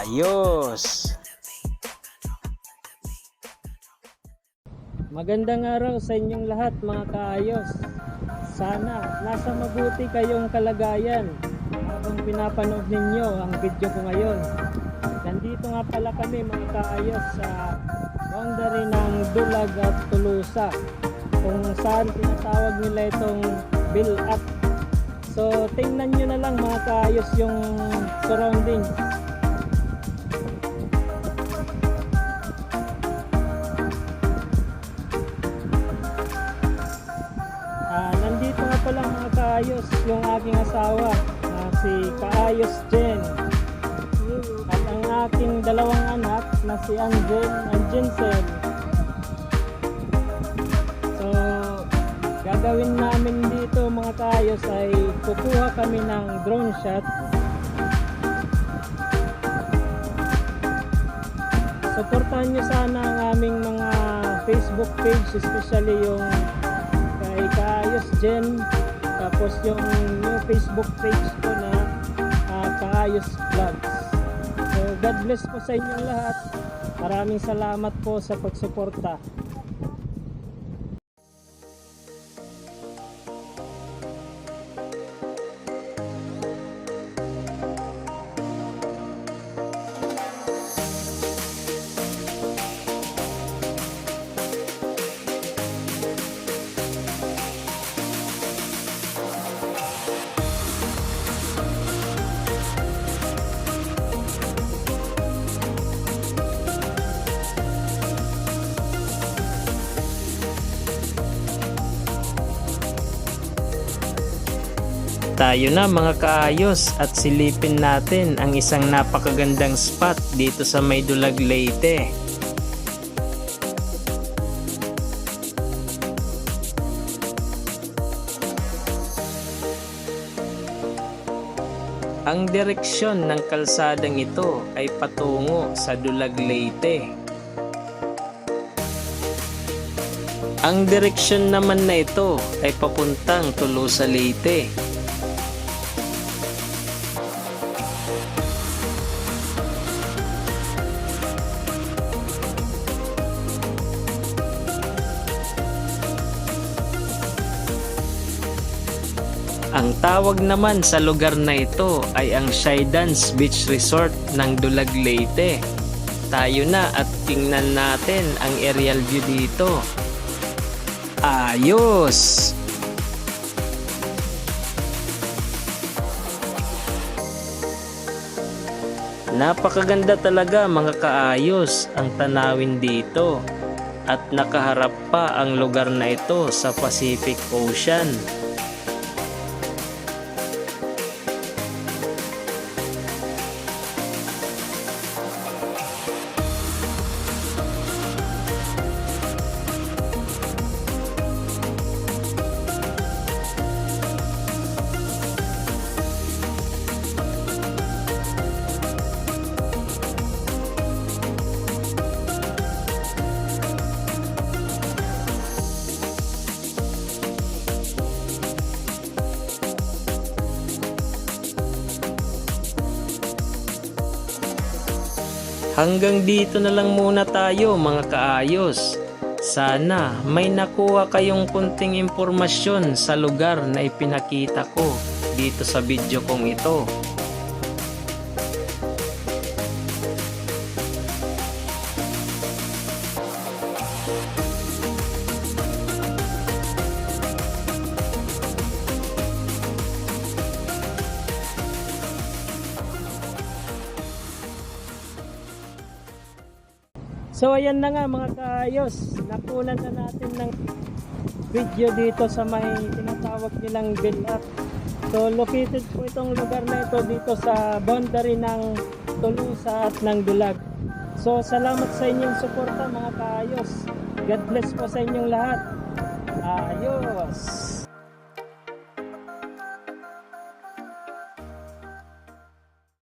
Ayos! Magandang araw sa inyong lahat mga kaayos. Sana nasa mabuti kayong kalagayan habang pinapanood ninyo ang video ko ngayon. Nandito nga pala kami mga kaayos sa boundary ng Dulag at Tulusa kung saan tinatawag nila itong Bill Up. So tingnan nyo na lang mga kaayos yung surroundings. Mga kaayos yung aking asawa ah, si Kaayos Jen. At ang aking dalawang anak na si Anjen Anjensen so gagawin namin dito mga kaayos ay kukuha kami ng drone shot. Supportahan nyo sana ang aming mga Facebook page especially yung kay Kaayos Jen tapos yung new Facebook page ko na uh, Kaayos Vlogs. So God bless po sa inyong lahat. Maraming salamat po sa pagsuporta Tayo na mga kaayos at silipin natin ang isang napakagandang spot dito sa Maydulag Leyte. Ang direksyon ng kalsadang ito ay patungo sa Dulag Leyte. Ang direksyon naman na ito ay papuntang Tolosa Leyte. Ang tawag naman sa lugar na ito ay ang Shydance Beach Resort ng Dulag Leyte. Tayo na at tingnan natin ang aerial view dito. Ayos! Napakaganda talaga mga kaayos ang tanawin dito at nakaharap pa ang lugar na ito sa Pacific Ocean. Hanggang dito na lang muna tayo mga kaayos. Sana may nakuha kayong kunting impormasyon sa lugar na ipinakita ko dito sa video kong ito. So ayan na nga mga kaayos, nakunan na natin ng video dito sa may tinatawag nilang up. So located po itong lugar na ito dito sa boundary ng Tulusa at ng Dulag. So salamat sa inyong suporta mga kaayos. God bless po sa inyong lahat. Ayos!